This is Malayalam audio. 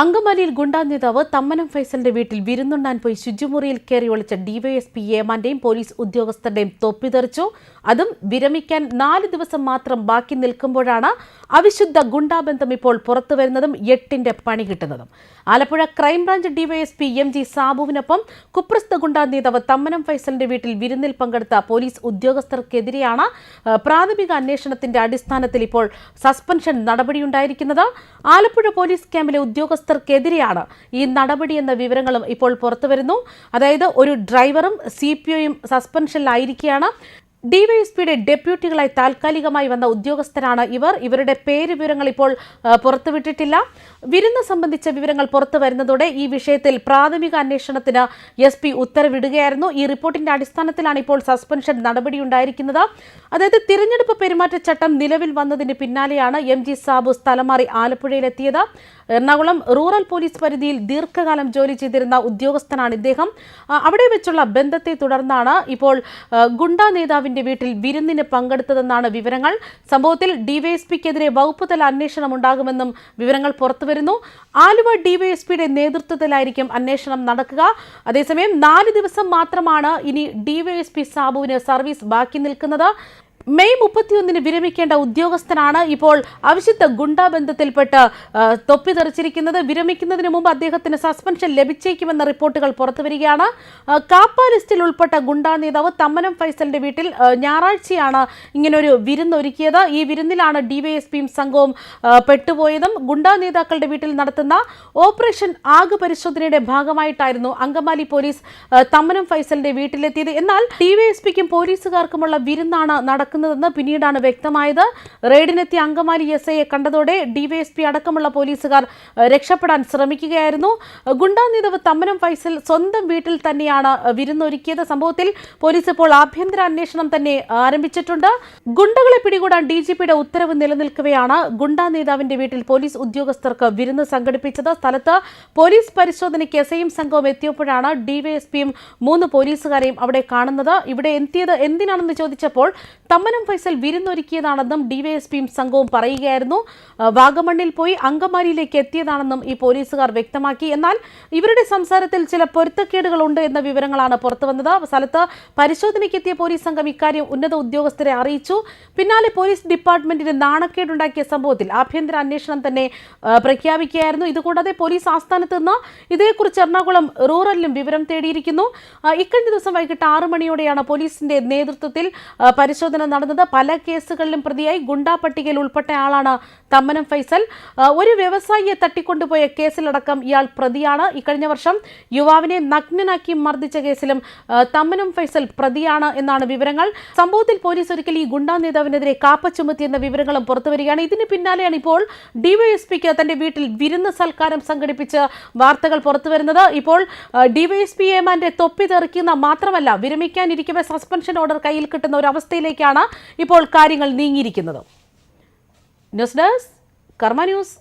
അങ്കമാലിയിൽ ഗുണ്ടാ നേതാവ് തമ്മനം ഫൈസലിന്റെ വീട്ടിൽ വിരുന്നുണ്ടാൻ പോയി ശുചിമുറിയിൽ കയറി ഒളിച്ച ഡിവൈഎസ്പി ഏമാന്റെയും പോലീസ് ഉദ്യോഗസ്ഥരുടെയും തൊപ്പിതെറിച്ചു അതും വിരമിക്കാൻ നാല് ദിവസം മാത്രം ബാക്കി നിൽക്കുമ്പോഴാണ് അവിശുദ്ധ ഗുണ്ടാബന്ധം ഇപ്പോൾ പുറത്തു വരുന്നതും എട്ടിന്റെ പണി കിട്ടുന്നതും. Alappuzha crime branch DYSP M G സാബുവിനൊപ്പം കുപ്രസ്ത ഗുണ്ടാ നേതാവ് തമ്മനം ഫൈസലിന്റെ വീട്ടിൽ വിരുന്നിൽ പങ്കെടുത്ത പോലീസ് ഉദ്യോഗസ്ഥർക്കെതിരെയാണ് പ്രാഥമിക അന്വേഷണത്തിന്റെ അടിസ്ഥാനത്തിൽ ഇപ്പോൾ സസ്പെൻഷൻ നടപടിയുണ്ടായിരിക്കുന്നത്. ആലപ്പുഴ പോലീസ് ക്യാമ്പിലെ ഉദ്യോഗസ്ഥർക്കെതിരെയാണ് ഈ നടപടി എന്ന വിവരങ്ങളും ഇപ്പോൾ പുറത്തുവരുന്നു. അതായത് ഒരു ഡ്രൈവറും സി പി ഒയും സസ്പെൻഷനിലായിരിക്കുകയാണ്. ഡിവൈഎസ്പിയുടെ ഡെപ്യൂട്ടികളായി താൽക്കാലികമായി വന്ന ഉദ്യോഗസ്ഥരാണ് ഇവർ. ഇവരുടെ പേര് വിവരങ്ങൾ ഇപ്പോൾ പുറത്തുവിട്ടിട്ടില്ല. വിരുന്ന് സംബന്ധിച്ച വിവരങ്ങൾ പുറത്തു വരുന്നതോടെ ഈ വിഷയത്തിൽ പ്രാഥമിക അന്വേഷണത്തിന് എസ് പി ഉത്തരവിടുകയായിരുന്നു. ഈ റിപ്പോർട്ടിന്റെ അടിസ്ഥാനത്തിലാണ് ഇപ്പോൾ സസ്പെൻഷൻ നടപടിയുണ്ടായിരിക്കുന്നത്. അതായത് തിരഞ്ഞെടുപ്പ് പെരുമാറ്റച്ചട്ടം നിലവിൽ വന്നതിന് പിന്നാലെയാണ് എം ജി സാബു സ്ഥലം മാറി ആലപ്പുഴയിലെത്തിയത്. എറണാകുളം റൂറൽ പോലീസ് പരിധിയിൽ ദീർഘകാലം ജോലി ചെയ്തിരുന്ന ഉദ്യോഗസ്ഥനാണ് ഇദ്ദേഹം. അവിടെ വെച്ചുള്ള ബന്ധത്തെ തുടർന്നാണ് ഇപ്പോൾ ഗുണ്ട ഗുണ്ടാ നേതാവിന്റെ വീട്ടിൽ വിരുന്നിന് പങ്കെടുത്തതെന്നാണ് വിവരങ്ങൾ. സംഭവത്തിൽ ഡിവൈഎസ്പിക്കെതിരെ വകുപ്പ് തല അന്വേഷണം ഉണ്ടാകുമെന്നും വിവരങ്ങൾ പുറത്തുവരുന്നു. ആലുവ ഡിവൈഎസ്പിയുടെ നേതൃത്വത്തിലായിരിക്കും അന്വേഷണം നടക്കുക. അതേസമയം നാല് ദിവസം മാത്രമാണ് ഇനി ഡിവൈഎസ്പി സാബുവിന് സർവീസ് ബാക്കി നിൽക്കുന്നത്. മെയ് മുപ്പത്തിയൊന്നിന് വിരമിക്കേണ്ട ഉദ്യോഗസ്ഥനാണ് ഇപ്പോൾ അവിശുദ്ധ ഗുണ്ടാ ബന്ധത്തിൽപ്പെട്ട് തൊപ്പി തെറിച്ചിരിക്കുന്നത്. വിരമിക്കുന്നതിന് മുമ്പ് അദ്ദേഹത്തിന് സസ്പെൻഷൻ ലഭിച്ചേക്കുമെന്ന റിപ്പോർട്ടുകൾ പുറത്തുവരികയാണ് വരികയാണ്. കാപ്പ ലിസ്റ്റിൽ ഉൾപ്പെട്ട ഗുണ്ടാ നേതാവ് തമ്മനം ഫൈസലിന്റെ വീട്ടിൽ ഞായറാഴ്ചയാണ് ഇങ്ങനൊരു വിരുന്നൊരുക്കിയത്. ഈ വിരുന്നിലാണ് ഡിവൈഎസ്പിയും സംഘവും പെട്ടുപോയതും. ഗുണ്ടാ നേതാക്കളുടെ വീട്ടിൽ നടത്തുന്ന ഓപ്പറേഷൻ ആഗ് പരിശോധനയുടെ ഭാഗമായിട്ടായിരുന്നു അങ്കമാലി പോലീസ് തമ്മനം ഫൈസലിന്റെ വീട്ടിലെത്തിയത്. എന്നാൽ ഡിവൈഎസ്പിക്കും പോലീസുകാർക്കുമുള്ള വിരുന്നാണ് നടക്കുന്നതെന്ന് പിന്നീടാണ് വ്യക്തമായത്. റെയ്ഡിനെത്തിയ അങ്കമാലി എസ് ഐയെ കണ്ടതോടെ ഡിവൈഎസ്പി അടക്കമുള്ള പോലീസുകാർ രക്ഷപ്പെടാൻ ശ്രമിക്കുകയായിരുന്നു. ഗുണ്ടാ നേതാവ് തമ്മനം ഫൈസൽ സ്വന്തം വീട്ടിൽ തന്നെയാണ് വിരുന്നൊരുക്കിയത്. സംഭവത്തിൽ പോലീസ് ഇപ്പോൾ ആഭ്യന്തര അന്വേഷണം തന്നെ ആരംഭിച്ചിട്ടുണ്ട്. ഗുണ്ടകളെ പിടികൂടാൻ ഡി ജി പിയുടെ ഉത്തരവ് നിലനിൽക്കവെയാണ് ഗുണ്ടാ നേതാവിന്റെ വീട്ടിൽ പോലീസ് ഉദ്യോഗസ്ഥർക്ക് വിരുന്ന് സംഘടിപ്പിച്ചത്. സ്ഥലത്ത് പോലീസ് പരിശോധനയ്ക്ക് എസ് ഐയും സംഘവും എത്തിയപ്പോഴാണ് ഡിവൈഎസ്പിയും മൂന്ന് പോലീസുകാരെയും അവിടെ കാണുന്നത്. ഇവിടെ എത്തിയത് എന്തിനാണെന്ന് ചോദിച്ചപ്പോൾ തമ്മനം ഫൈസൽ വിരുന്നൊരുക്കിയതാണെന്നും ഡിവൈഎസ്പിയും സംഘവും പറയുകയായിരുന്നു. വാഗമണ്ണിൽ പോയി അങ്കമാലിയിലേക്ക് എത്തിയതാണെന്നും ഈ പോലീസുകാർ വ്യക്തമാക്കി. എന്നാൽ ഇവരുടെ സംസാരത്തിൽ ചില പൊരുത്തക്കേടുകളുണ്ട് എന്ന വിവരങ്ങളാണ് പുറത്തുവന്നത് സ്ഥലത്ത് പരിശോധനയ്ക്കെത്തിയ പോലീസ് സംഘം ഇക്കാര്യം ഉന്നത ഉദ്യോഗസ്ഥരെ അറിയിച്ചു. പിന്നാലെ പോലീസ് ഡിപ്പാർട്ട്മെന്റിന് നാണക്കേടുണ്ടാക്കിയ സംഭവത്തിൽ ആഭ്യന്തര അന്വേഷണം തന്നെ പ്രഖ്യാപിക്കുകയായിരുന്നു. ഇതുകൂടാതെ പോലീസ് ആസ്ഥാനത്ത് നിന്ന് ഇതേക്കുറിച്ച് എറണാകുളം റൂറലിലും വിവരം തേടിയിരിക്കുന്നു. ഇക്കഴിഞ്ഞ ദിവസം വൈകിട്ട് ആറ് മണിയോടെയാണ് പോലീസിന്റെ നേതൃത്വത്തിൽ പരിശോധന നടന്നത്. പല കേസുകളിലും പ്രതിയായി ഗുണ്ടാ പട്ടികയിൽ ഉൾപ്പെട്ട ആളാണ് തമ്മനം ഫൈസൽ. ഒരു വ്യവസായിയെ തട്ടിക്കൊണ്ടുപോയ കേസിലടക്കം ഇയാൾ പ്രതിയാണ്. ഇക്കഴിഞ്ഞ വർഷം യുവാവിനെ നഗ്നനാക്കി മർദ്ദിച്ച കേസിലും തമ്മനം ഫൈസൽ പ്രതിയാണ് എന്നാണ് വിവരങ്ങൾ. സംഭവത്തിൽ പോലീസ് ഒരിക്കൽ ഈ ഗുണ്ടാ നേതാവിനെതിരെ കാപ്പ ചുമത്തിയെന്ന വിവരങ്ങളും പുറത്തുവരികയാണ് ഇതിന് പിന്നാലെയാണ് ഇപ്പോൾ ഡിവൈഎസ്പിക്ക് തന്റെ വീട്ടിൽ വിരുന്ന് സൽക്കാരം സംഘടിപ്പിച്ച് വാർത്തകൾ പുറത്തുവരുന്നത് ഇപ്പോൾ ഡിവൈഎസ്പി എമാന്റെ തൊപ്പി തെറിക്കുന്ന മാത്രമല്ല വിരമിക്കാനിരിക്കവെ സസ്പെൻഷൻ ഓർഡർ കയ്യിൽ കിട്ടുന്ന ഒരു അവസ്ഥയിലേക്കാണ് ഇപ്പോൾ കാര്യങ്ങൾ നീങ്ങിയിരിക്കുന്നത്. News desk Karma news